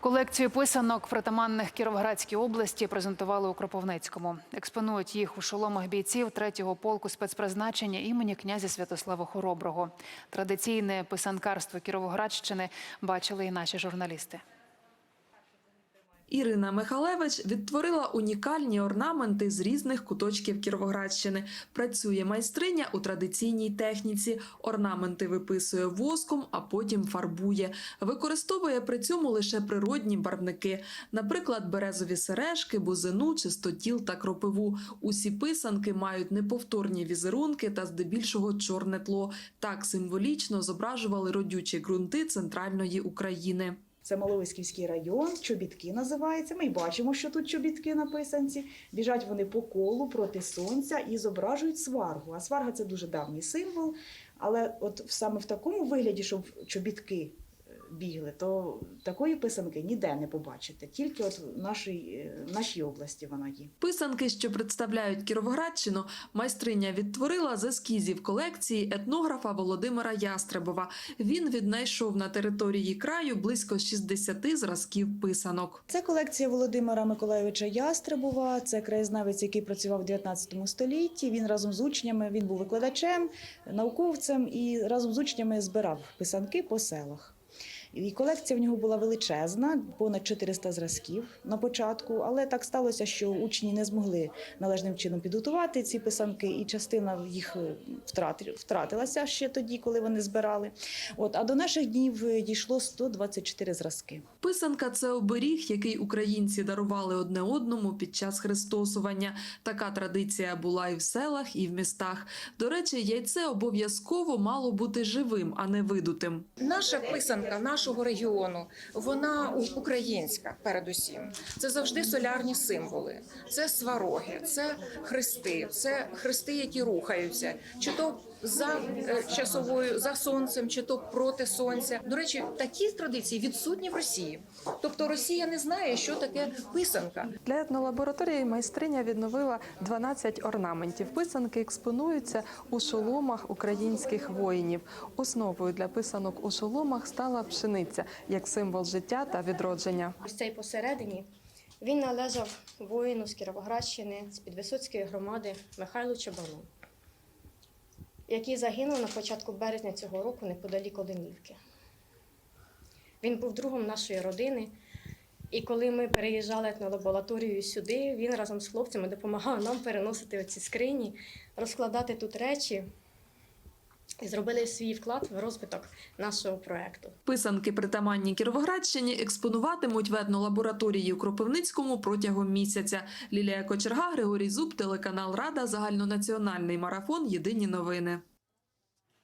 Колекцію писанок притаманних Кіровоградській області презентували у Кропивницькому. Експонують їх у шоломах бійців 3-го полку спецпризначення імені князя Святослава Хороброго. Традиційне писанкарство Кіровоградщини бачили і наші журналісти. Ірина Михалевич відтворила унікальні орнаменти з різних куточків Кіровоградщини. Працює майстриня у традиційній техніці. Орнаменти виписує воском, а потім фарбує. Використовує при цьому лише природні барвники, наприклад, березові сережки, бузину, чистотіл та кропиву. Усі писанки мають неповторні візерунки та здебільшого чорне тло. Так символічно зображували родючі ґрунти центральної України. Це Маловиськівський район, чобітки називається. Ми й бачимо, що тут чобітки на писанці. Біжать вони по колу проти сонця і зображують сваргу. А сварга це дуже давній символ. Але от саме в такому вигляді, щоб чобітки бігли, то такої писанки ніде не побачите. Тільки от в нашій, е, в нашій області вона є. Писанки, що представляють Кіровоградщину, майстриня відтворила з ескізів колекції етнографа Володимира Ястребова. Він віднайшов на території краю близько 60 зразків писанок. Це колекція Володимира Миколайовича Ястребова. Це краєзнавець, який працював в 19 столітті. Він разом з учнями він був викладачем, науковцем і разом з учнями збирав писанки по селах. І колекція в нього була величезна, понад 400 зразків на початку. Але так сталося, що учні не змогли належним чином підготувати ці писанки, і частина їх е, втратилася ще тоді, коли вони збирали. От а до наших днів е, дійшло 124 зразки. Писанка це оберіг, який українці дарували одне одному під час хрестосування. Така традиція була і в селах, і в містах. До речі, яйце обов'язково мало бути живим, а не видутим. Наша писанка нашого регіону, вона українська передусім. Це завжди солярні символи, це свароги, це хрести, це хрести, які рухаються, чи то за е, часовою за сонцем, чи то проти сонця. До речі, такі традиції відсутні в Росії. Тобто Росія не знає, що таке писанка. Для етнолабораторії майстриня відновила 12 орнаментів. Писанки експонуються у шоломах українських воїнів. Основою для писанок у шоломах стала пшениця як символ життя та відродження. Ось цей посередині він належав воїну з Кіровоградщини з Підвисоцької громади Михайлу Чабану, який загинув на початку березня цього року неподалік Оленівки. Він був другом нашої родини. І коли ми переїжджали на лабораторію сюди, він разом з хлопцями допомагав нам переносити оці скрині, розкладати тут речі і зробили свій вклад в розвиток нашого проекту. Писанки, притаманні Кіровоградщині, експонуватимуть в етнолабораторії у Кропивницькому протягом місяця. Лілія Кочерга, Григорій Зуб, телеканал Рада, загальнонаціональний марафон. Єдині новини.